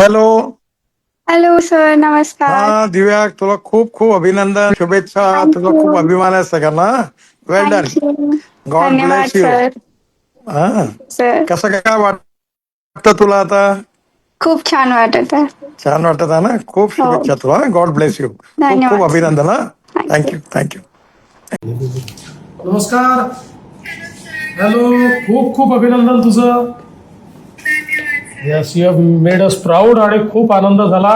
Hello hello sir नमस्कार हा दिव्या तुला खूप खूप अभिनंदन. शुभेच्छा. Thank you. खूप अभिमान आहे सगळ्यांना. Well done Thank you. God धन्यवाद ब्लेस यू सर हा. सर कसं काय वाटतं तुला आता? खूप छान वाटत आहे. छान वाटत आहे ना? खूप हो. शुभेच्छा तुला. गॉड ब्लेस यू खूप धन्यवाद. अभिनंदन हा. Thank you. Thank you thank you नमस्कार. हॅलो खूप खूप अभिनंदन तुझं. Yes you have made us proud आणि खूप आनंद झाला.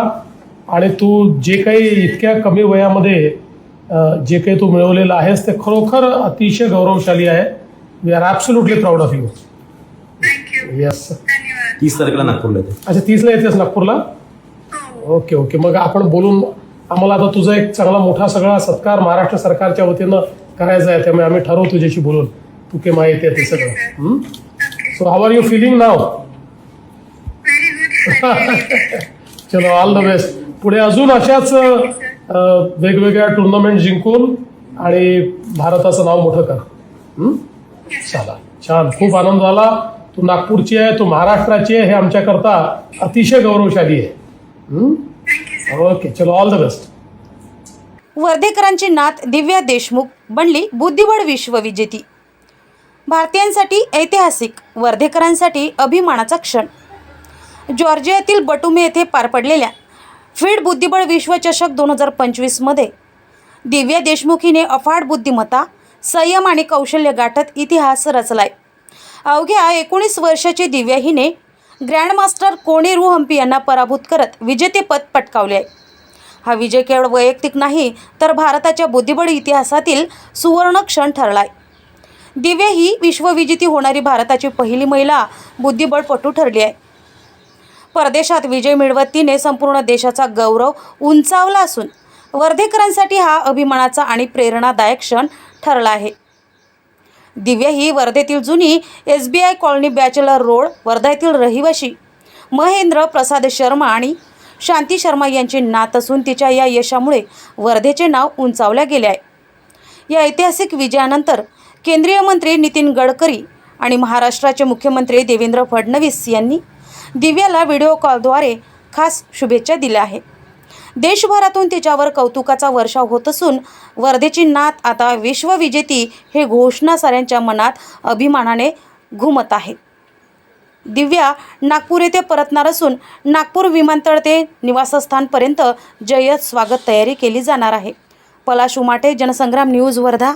आणि तू जे काही इतक्या कमी वयामध्ये जे काही तू मिळवलेलं आहेस ते खरोखर अतिशय गौरवशाली आहे. We are absolutely proud of you yes तीस तारखेला नागपूरला येते. अच्छा तीसला येतेस नागपूरला? ओके ओके मग आपण बोलून आम्हाला आता तुझा एक चांगला मोठा सगळा सत्कार महाराष्ट्र सरकारच्या वतीनं करायचा आहे. त्यामुळे आम्ही ठरवू तुझ्याशी बोलून. तू के माहिती आहे ते सगळं. So how are you feeling now चलो ऑल द बेस्ट पुढे अजून अशाच वेगवेगळ्या टुर्नामेंट जिंकून आणि भारताचं नाव मोठं कर. हं? चला छान. खूप आनंद झाला. तू नागपूरची आहे तू महाराष्ट्राची आहे हे आमच्याकरता अतिशय गौरवशाली आहे. हं? ओके चलो ऑल द बेस्ट वर्धेकरांची नात दिव्या देशमुख बनली बुद्धिबळ विश्वविजेती. भारतीयांसाठी ऐतिहासिक वर्धेकरांसाठी अभिमानाचा क्षण. जॉर्जियातील बटुमे येथे पार पडलेल्या फीड बुद्धिबळ विश्वचषक दोन हजार पंचवीसमध्ये दिव्या देशमुख हिने अफाट बुद्धिमत्ता संयम आणि कौशल्य गाठत इतिहास रचलाय. अवघ्या एकोणीस वर्षाची दिव्या हिने ग्रँडमास्टर कोणेरू हम्पी यांना पराभूत करत विजेतेपद पटकावले आहे. हा विजय केवळ वैयक्तिक नाही तर भारताच्या बुद्धिबळ इतिहासातील सुवर्ण क्षण ठरलाय. दिव्या ही विश्वविजेती होणारी भारताची पहिली महिला बुद्धिबळपटू ठरली आहे. परदेशात विजय मिळवत तिने संपूर्ण देशाचा गौरव उंचावला असून वर्धेकरांसाठी हा अभिमानाचा आणि प्रेरणादायक क्षण ठरला आहे. दिव्या ही वर्धेतील जुनी S B I colony bachelor road Wardha येथील रहिवाशी महेंद्र प्रसाद शर्मा आणि शांती शर्मा यांची नात असून तिच्या या यशामुळे वर्धेचे नाव उंचावल्या गेले आहे. या ऐतिहासिक विजयानंतर केंद्रीय मंत्री नितीन गडकरी आणि महाराष्ट्राचे मुख्यमंत्री देवेंद्र फडणवीस यांनी दिव्याला व्हिडिओ कॉलद्वारे खास शुभेच्छा दिल्या आहे देशभरातून तिच्यावर कौतुकाचा वर्षाव होत असून वर्धेची नात आता विश्वविजेती हे घोषणा साऱ्यांच्या मनात अभिमानाने घुमत आहे दिव्या नागपूर येथे परतणार असून नागपूर विमानतळ ते निवासस्थानपर्यंत जय्यत स्वागत तयारी केली जाणार आहे. पलाश उमाटे जनसंग्राम न्यूज वर्धा.